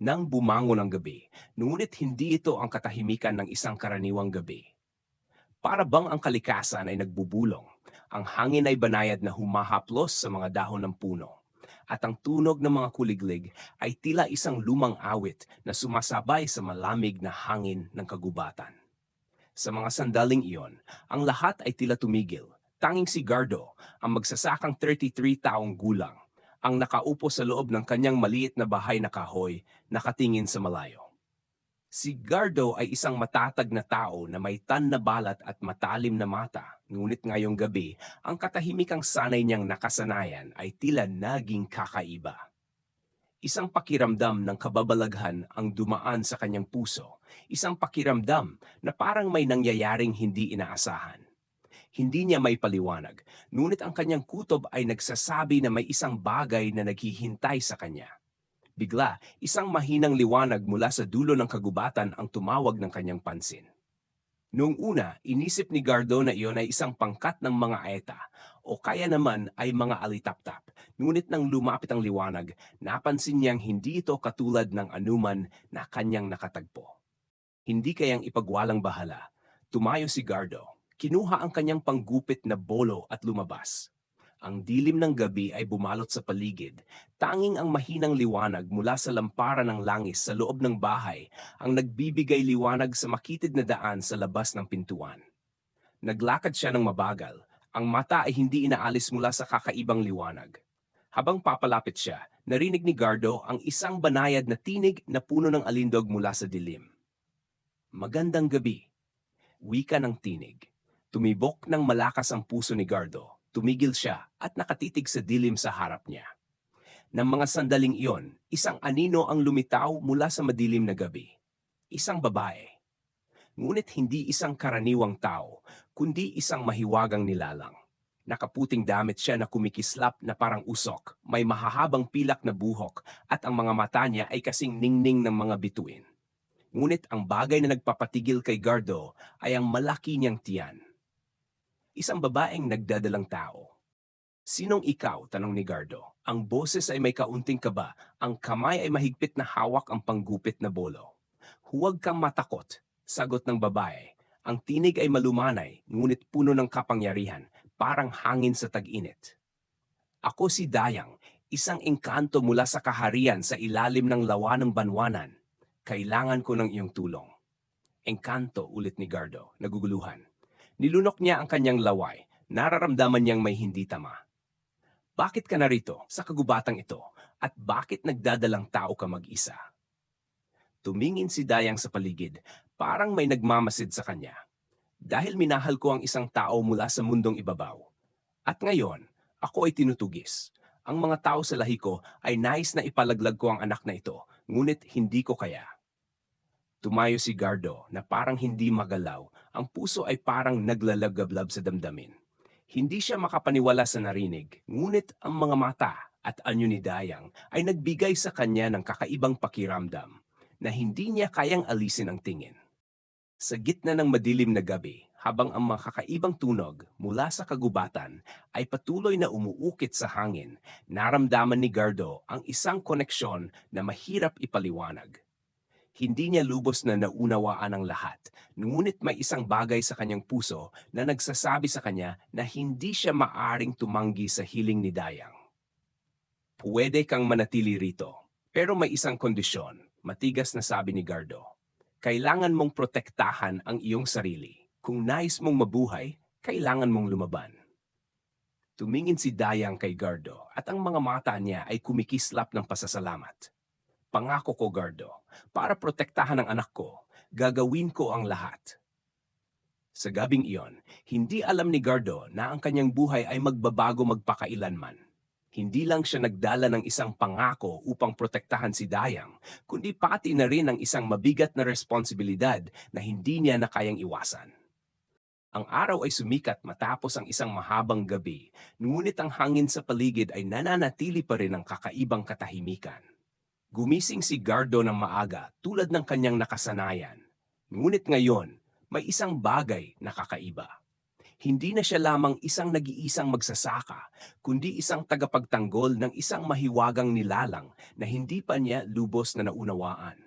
Nang bumangon ang gabi, ngunit hindi ito ang katahimikan ng isang karaniwang gabi. Para bang ang kalikasan ay nagbubulong, ang hangin ay banayad na humahaplos sa mga dahon ng puno, at ang tunog ng mga kuliglig ay tila isang lumang awit na sumasabay sa malamig na hangin ng kagubatan. Sa mga sandaling iyon, ang lahat ay tila tumigil. Tanging si Gardo, ang magsasakang 33 taong gulang, ang nakaupo sa loob ng kanyang maliit na bahay na kahoy, nakatingin sa malayo. Si Gardo ay isang matatag na tao na may tan na balat at matalim na mata, ngunit ngayong gabi, ang katahimikang sanay niyang nakasanayan ay tila naging kakaiba. Isang pakiramdam ng kababalaghan ang dumaan sa kanyang puso, isang pakiramdam na parang may nangyayaring hindi inaasahan. Hindi niya may paliwanag, ngunit ang kanyang kutob ay nagsasabi na may isang bagay na naghihintay sa kanya. Bigla, isang mahinang liwanag mula sa dulo ng kagubatan ang tumawag ng kanyang pansin. Noong una, inisip ni Gardo na iyon ay isang pangkat ng mga aeta o kaya naman ay mga alitaptap. Ngunit nang lumapit ang liwanag, napansin niyang hindi ito katulad ng anuman na kanyang nakatagpo. Hindi kayang ipagwalang bahala. Tumayo si Gardo. Kinuha ang kanyang panggupit na bolo at lumabas. Ang dilim ng gabi ay bumalot sa paligid. Tanging ang mahinang liwanag mula sa lamparan ng langis sa loob ng bahay ang nagbibigay liwanag sa makitid na daan sa labas ng pintuan. Naglakad siya ng mabagal. Ang mata ay hindi inaalis mula sa kakaibang liwanag. Habang papalapit siya, narinig ni Gardo ang isang banayad na tinig na puno ng alindog mula sa dilim. Magandang gabi. Wika ng tinig. Tumibok ng malakas ang puso ni Gardo. Tumigil siya at nakatitig sa dilim sa harap niya. Nang mga sandaling iyon, isang anino ang lumitaw mula sa madilim na gabi. Isang babae. Ngunit hindi isang karaniwang tao, kundi isang mahiwagang nilalang. Nakaputing damit siya na kumikislap na parang usok, may mahahabang pilak na buhok, at ang mga mata niya ay kasing ningning ng mga bituin. Ngunit ang bagay na nagpapatigil kay Gardo ay ang malaki niyang tiyan. Isang babaeng nagdadalang tao. Sinong ikaw? Tanong ni Gardo. Ang boses ay may kaunting kaba, ang kamay ay mahigpit na hawak ang panggupit na bolo. Huwag kang matakot, sagot ng babae. Ang tinig ay malumanay, ngunit puno ng kapangyarihan, parang hangin sa tag-init. Ako si Dayang, isang engkanto mula sa kaharian sa ilalim ng lawa ng banwanan. Kailangan ko ng iyong tulong. Engkanto, ulit ni Gardo, naguguluhan. Nilunok niya ang kanyang laway. Nararamdaman niyang may hindi tama. Bakit ka narito sa kagubatang ito at bakit nagdadalang tao ka mag-isa? Tumingin si Dayang sa paligid, parang may nagmamasid sa kanya. Dahil minahal ko ang isang tao mula sa mundong ibabaw. At ngayon, ako ay tinutugis. Ang mga tao sa lahi ko ay nais na ipalaglag ko ang anak na ito, ngunit hindi ko kaya. Tumayo si Gardo na parang hindi magalaw, ang puso ay parang naglalagablab sa damdamin. Hindi siya makapaniwala sa narinig, ngunit ang mga mata at anyo ni Dayang ay nagbigay sa kanya ng kakaibang pakiramdam na hindi niya kayang alisin ang tingin. Sa gitna ng madilim na gabi, habang ang mga kakaibang tunog mula sa kagubatan ay patuloy na umuukit sa hangin, naramdaman ni Gardo ang isang koneksyon na mahirap ipaliwanag. Hindi niya lubos na naunawaan ang lahat, ngunit may isang bagay sa kanyang puso na nagsasabi sa kanya na hindi siya maaring tumanggi sa hiling ni Dayang. Pwede kang manatili rito, pero may isang kondisyon, matigas na sabi ni Gardo. Kailangan mong protektahan ang iyong sarili. Kung nais mong mabuhay, kailangan mong lumaban. Tumingin si Dayang kay Gardo at ang mga mata niya ay kumikislap ng pasasalamat. Pangako ko, Gardo, para protektahan ang anak ko, gagawin ko ang lahat. Sa gabing iyon, hindi alam ni Gardo na ang kanyang buhay ay magbabago magpakailanman. Hindi lang siya nagdala ng isang pangako upang protektahan si Dayang, kundi pati na rin ang isang mabigat na responsibilidad na hindi niya na kayang iwasan. Ang araw ay sumikat matapos ang isang mahabang gabi, ngunit ang hangin sa paligid ay nananatili pa rin ang kakaibang katahimikan. Gumising si Gardo ng maaga tulad ng kanyang nakasanayan. Ngunit ngayon, may isang bagay na kakaiba. Hindi na siya lamang isang nag-iisang magsasaka, kundi isang tagapagtanggol ng isang mahiwagang nilalang na hindi pa niya lubos na naunawaan.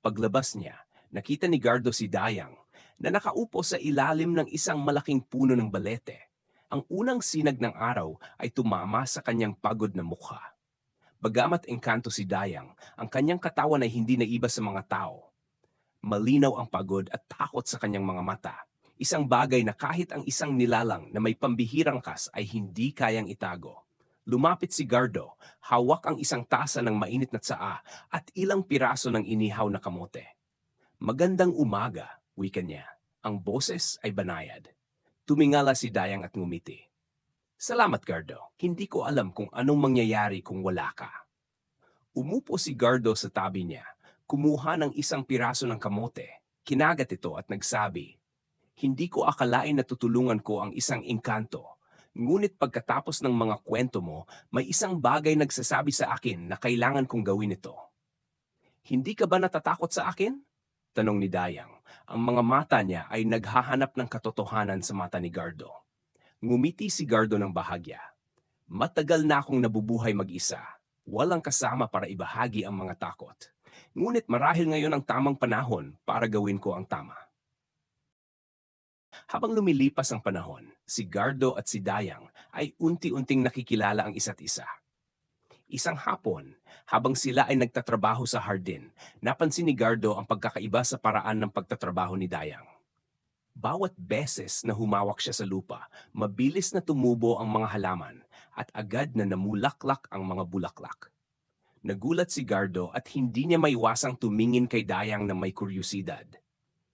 Paglabas niya, nakita ni Gardo si Dayang na nakaupo sa ilalim ng isang malaking puno ng balete. Ang unang sinag ng araw ay tumama sa kanyang pagod na mukha. Bagamat engkanto si Dayang, ang kanyang katawan ay hindi naiba sa mga tao. Malinaw ang pagod at takot sa kanyang mga mata. Isang bagay na kahit ang isang nilalang na may pambihirang kas ay hindi kayang itago. Lumapit si Gardo, hawak ang isang tasa ng mainit na tsaa at ilang piraso ng inihaw na kamote. Magandang umaga, wika niya. Ang boses ay banayad. Tumingala si Dayang at ngumiti. Salamat, Gardo. Hindi ko alam kung anong mangyayari kung wala ka. Umupo si Gardo sa tabi niya, kumuha ng isang piraso ng kamote, kinagat ito at nagsabi, Hindi ko akalain na tutulungan ko ang isang engkanto. Ngunit pagkatapos ng mga kwento mo, may isang bagay nagsasabi sa akin na kailangan kong gawin ito. Hindi ka ba natatakot sa akin? Tanong ni Dayang. Ang mga mata niya ay naghahanap ng katotohanan sa mata ni Gardo. Ngumiti si Gardo ng bahagya. Matagal na akong nabubuhay mag-isa. Walang kasama para ibahagi ang mga takot. Ngunit marahil ngayon ang tamang panahon para gawin ko ang tama. Habang lumilipas ang panahon, si Gardo at si Dayang ay unti-unting nakikilala ang isa't isa. Isang hapon, habang sila ay nagtatrabaho sa hardin, napansin ni Gardo ang pagkakaiba sa paraan ng pagtatrabaho ni Dayang. Bawat beses na humawak siya sa lupa, mabilis na tumubo ang mga halaman at agad na namulaklak ang mga bulaklak. Nagulat si Gardo at hindi niya maiwasang tumingin kay Dayang na may kuryusidad.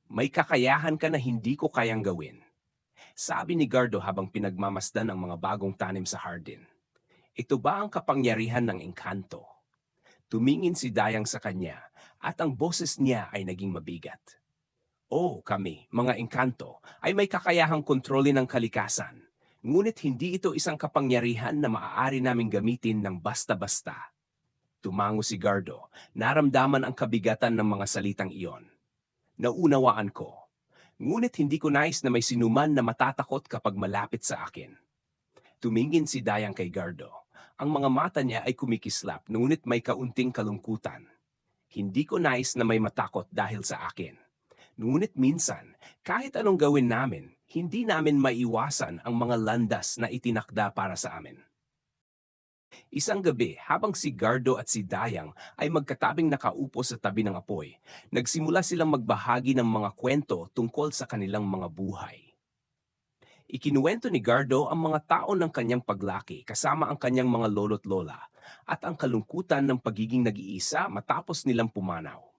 May kakayahan ka na hindi ko kayang gawin. Sabi ni Gardo habang pinagmamasdan ang mga bagong tanim sa hardin. Ito ba ang kapangyarihan ng engkanto? Tumingin si Dayang sa kanya at ang boses niya ay naging mabigat. Oh, kami, mga engkanto, ay may kakayahang kontrolin ng kalikasan. Ngunit hindi ito isang kapangyarihan na maaari naming gamitin ng basta-basta. Tumango si Gardo, naramdaman ang kabigatan ng mga salitang iyon. Naunawaan ko. Ngunit hindi ko nais na may sinuman na matatakot kapag malapit sa akin. Tumingin si Dayang kay Gardo. Ang mga mata niya ay kumikislap ngunit may kaunting kalungkutan. Hindi ko nais na may matakot dahil sa akin. Ngunit minsan, kahit anong gawin namin, hindi namin maiwasan ang mga landas na itinakda para sa amin. Isang gabi, habang si Gardo at si Dayang ay magkatabing nakaupo sa tabi ng apoy, nagsimula silang magbahagi ng mga kwento tungkol sa kanilang mga buhay. Ikinuwento ni Gardo ang mga tao ng kanyang paglaki kasama ang kanyang mga lolo't lola at ang kalungkutan ng pagiging nag-iisa matapos nilang pumanaw.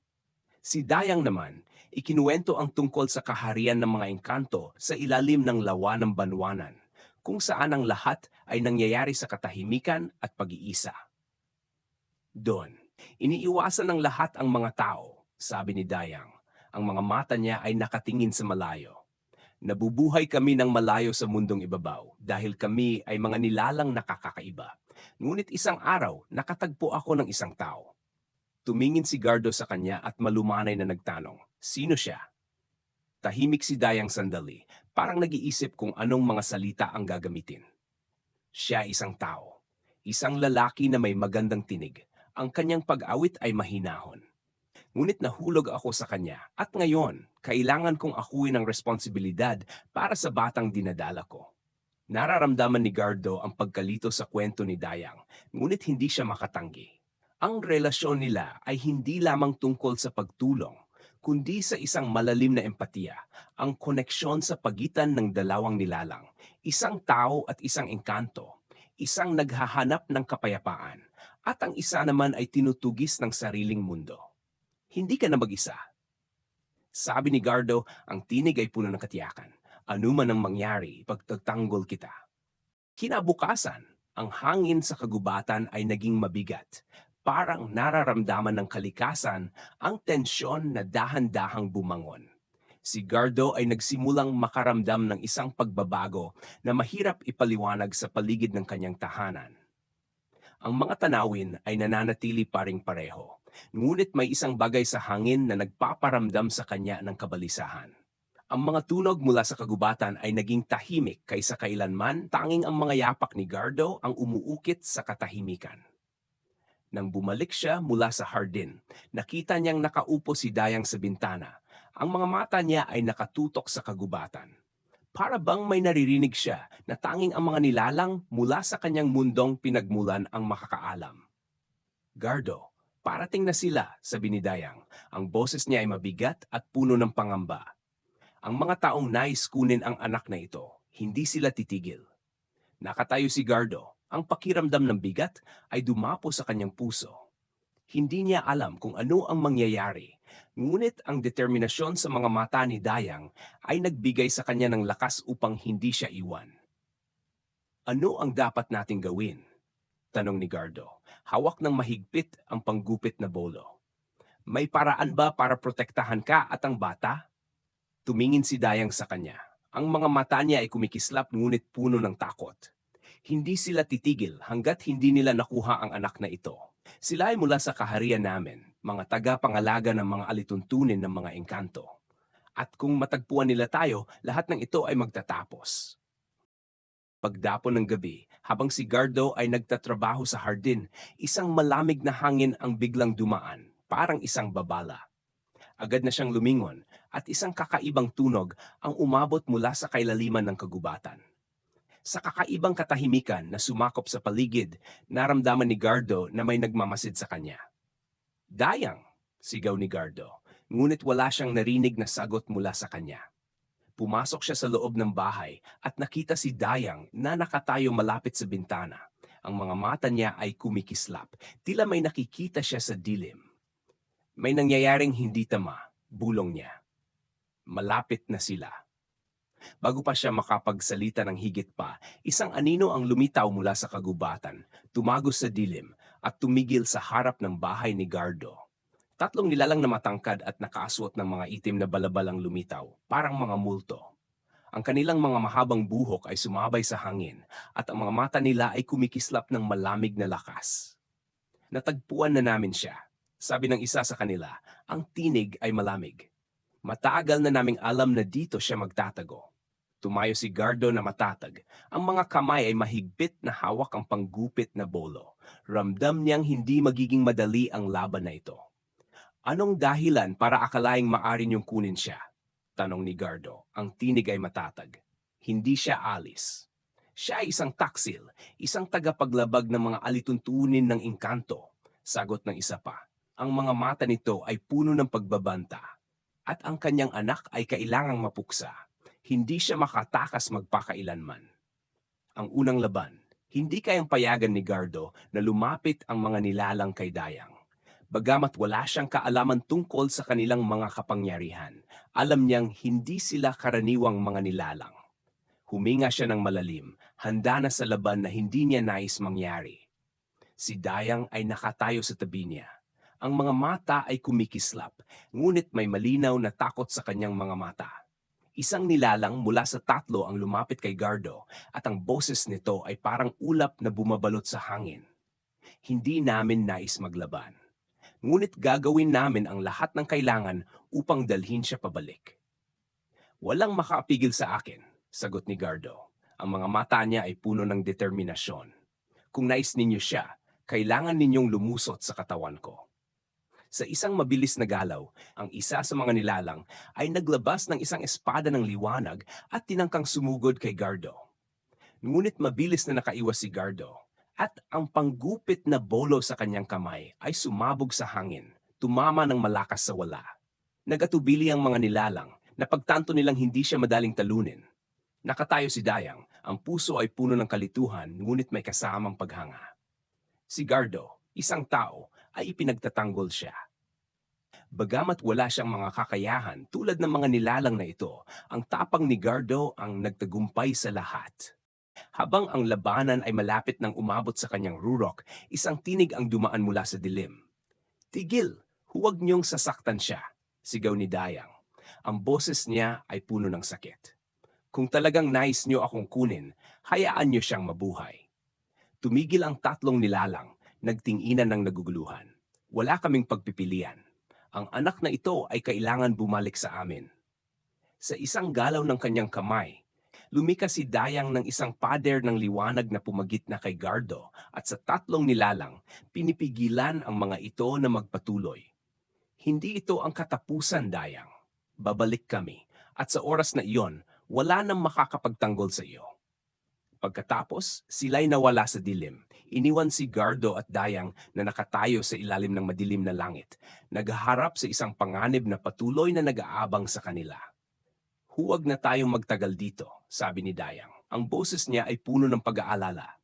Si Dayang naman, ikinuwento ang tungkol sa kaharian ng mga engkanto sa ilalim ng lawa ng banwanan, kung saan ang lahat ay nangyayari sa katahimikan at pag-iisa. Doon, iniiwasan ng lahat ang mga tao, sabi ni Dayang. Ang mga mata niya ay nakatingin sa malayo. Nabubuhay kami ng malayo sa mundong ibabaw dahil kami ay mga nilalang nakakakaiba. Ngunit isang araw, nakatagpo ako ng isang tao. Tumingin si Gardo sa kanya at malumanay na nagtanong, sino siya? Tahimik si Dayang sandali, parang nag-iisip kung anong mga salita ang gagamitin. Siya isang tao, isang lalaki na may magandang tinig. Ang kanyang pag-awit ay mahinahon. Ngunit nahulog ako sa kanya at ngayon, kailangan kong akuin ang responsibilidad para sa batang dinadala ko. Nararamdaman ni Gardo ang pagkalito sa kwento ni Dayang, ngunit hindi siya makatanggi. Ang relasyon nila ay hindi lamang tungkol sa pagtulong, kundi sa isang malalim na empatiya, ang koneksyon sa pagitan ng dalawang nilalang, isang tao at isang engkanto, isang naghahanap ng kapayapaan, at ang isa naman ay tinutugis ng sariling mundo. Hindi ka na mag-isa. Sabi ni Gardo, ang tinig ay puno ng katiyakan. Ano man ang mangyari, pagtatanggol kita. Kinabukasan, ang hangin sa kagubatan ay naging mabigat. Parang nararamdaman ng kalikasan ang tensyon na dahan-dahang bumangon. Si Gardo ay nagsimulang makaramdam ng isang pagbabago na mahirap ipaliwanag sa paligid ng kanyang tahanan. Ang mga tanawin ay nananatili pa ring pareho, ngunit may isang bagay sa hangin na nagpaparamdam sa kanya ng kabalisahan. Ang mga tunog mula sa kagubatan ay naging tahimik kaysa kailanman tanging ang mga yapak ni Gardo ang umuukit sa katahimikan. Nang bumalik siya mula sa hardin, nakita niyang nakaupo si Dayang sa bintana. Ang mga mata niya ay nakatutok sa kagubatan. Para bang may naririnig siya na tanging ang mga nilalang mula sa kanyang mundong pinagmulan ang makakaalam. Gardo, parating na sila, sabi ni Dayang. Ang boses niya ay mabigat at puno ng pangamba. Ang mga taong nais kunin ang anak na ito, hindi sila titigil. Nakatayo si Gardo, ang pakiramdam ng bigat ay dumapo sa kanyang puso. Hindi niya alam kung ano ang mangyayari, ngunit ang determinasyon sa mga mata ni Dayang ay nagbigay sa kanya ng lakas upang hindi siya iwan. Ano ang dapat nating gawin? Tanong ni Gardo. Hawak ng mahigpit ang panggupit na bolo. May paraan ba para protektahan ka at ang bata? Tumingin si Dayang sa kanya. Ang mga mata niya ay kumikislap ngunit puno ng takot. Hindi sila titigil hanggat hindi nila nakuha ang anak na ito. Sila ay mula sa kaharian namin, mga taga-pangalaga ng mga alituntunin ng mga engkanto. At kung matagpuan nila tayo, lahat ng ito ay magtatapos. Pagdapon ng gabi, habang si Gardo ay nagtatrabaho sa hardin, isang malamig na hangin ang biglang dumaan, parang isang babala. Agad na siyang lumingon at isang kakaibang tunog ang umabot mula sa kailaliman ng kagubatan. Sa kakaibang katahimikan na sumakop sa paligid, naramdaman ni Gardo na may nagmamasid sa kanya. Dayang, sigaw ni Gardo, ngunit wala siyang narinig na sagot mula sa kanya. Pumasok siya sa loob ng bahay at nakita si Dayang na nakatayo malapit sa bintana. Ang mga mata niya ay kumikislap, tila may nakikita siya sa dilim. May nangyayaring hindi tama, bulong niya. Malapit na sila. Bago pa siya makapagsalita ng higit pa, isang anino ang lumitaw mula sa kagubatan, tumagos sa dilim, at tumigil sa harap ng bahay ni Gardo. Tatlong nilalang na matangkad at nakaaswat ng mga itim na balabalang lumitaw, parang mga multo. Ang kanilang mga mahabang buhok ay sumabay sa hangin at ang mga mata nila ay kumikislap ng malamig na lakas. Natagpuan na namin siya. Sabi ng isa sa kanila, ang tinig ay malamig. Matagal na naming alam na dito siya magtatago. Tumayo si Gardo na matatag. Ang mga kamay ay mahigpit na hawak ang panggupit na bolo. Ramdam niyang hindi magiging madali ang laban na ito. Anong dahilan para akalaing maari niyong kunin siya? Tanong ni Gardo. Ang tinig ay matatag. Hindi siya alis. Siya ay isang taksil, isang tagapaglabag ng mga alituntunin ng engkanto. Sagot ng isa pa. Ang mga mata nito ay puno ng pagbabanta. At ang kanyang anak ay kailangang mapuksa hindi siya makatakas magpakailanman. Ang unang laban, hindi kayang payagan ni Gardo na lumapit ang mga nilalang kay Dayang. Bagamat wala siyang kaalaman tungkol sa kanilang mga kapangyarihan, alam niyang hindi sila karaniwang mga nilalang. Huminga siya ng malalim, handa na sa laban na hindi niya nais mangyari. Si Dayang ay nakatayo sa tabi niya. Ang mga mata ay kumikislap, ngunit may malinaw na takot sa kanyang mga mata. Isang nilalang mula sa tatlo ang lumapit kay Gardo at ang boses nito ay parang ulap na bumabalot sa hangin. Hindi namin nais maglaban. Ngunit gagawin namin ang lahat ng kailangan upang dalhin siya pabalik. Walang makapigil sa akin, sagot ni Gardo. Ang mga mata niya ay puno ng determinasyon. Kung nais ninyo siya, kailangan ninyong lumusot sa katawan ko. Sa isang mabilis na galaw, ang isa sa mga nilalang ay naglabas ng isang espada ng liwanag at tinangkang sumugod kay Gardo. Ngunit mabilis na nakaiwas si Gardo at ang panggupit na bolo sa kanyang kamay ay sumabog sa hangin, tumama ng malakas sa wala. Nagatubili ang mga nilalang na pagtanto nilang hindi siya madaling talunin. Nakatayo si Dayang, ang puso ay puno ng kalituhan ngunit may kasamang paghanga. Si Gardo, isang tao, ay ipinagtatanggol siya. Bagamat wala siyang mga kakayahan tulad ng mga nilalang na ito, ang tapang ni Gardo ang nagtagumpay sa lahat. Habang ang labanan ay malapit ng umabot sa kanyang rurok, isang tinig ang dumaan mula sa dilim. Tigil, huwag niyong sasaktan siya, sigaw ni Dayang. Ang boses niya ay puno ng sakit. Kung talagang nais niyo akong kunin, hayaan niyo siyang mabuhay. Tumigil ang tatlong nilalang nagtinginan ng naguguluhan. Wala kaming pagpipilian. Ang anak na ito ay kailangan bumalik sa amin. Sa isang galaw ng kanyang kamay, lumikas si Dayang ng isang pader ng liwanag na pumagit na kay Gardo at sa tatlong nilalang, pinipigilan ang mga ito na magpatuloy. Hindi ito ang katapusan, Dayang. Babalik kami at sa oras na iyon, wala nang makakapagtanggol sa iyo. Pagkatapos, sila'y nawala sa dilim. Iniwan si Gardo at Dayang na nakatayo sa ilalim ng madilim na langit, naghaharap sa isang panganib na patuloy na nag-aabang sa kanila. Huwag na tayong magtagal dito, sabi ni Dayang. Ang boses niya ay puno ng pag-aalala.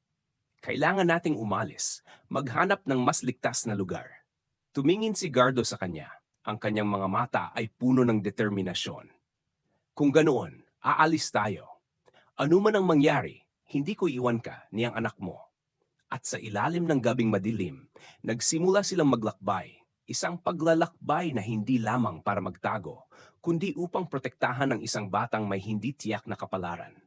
Kailangan nating umalis, maghanap ng mas ligtas na lugar. Tumingin si Gardo sa kanya. Ang kanyang mga mata ay puno ng determinasyon. Kung ganoon, aalis tayo. Ano man ang mangyari, hindi ko iwan ka niyang anak mo. At sa ilalim ng gabing madilim, nagsimula silang maglakbay, isang paglalakbay na hindi lamang para magtago, kundi upang protektahan ang isang batang may hindi tiyak na kapalaran.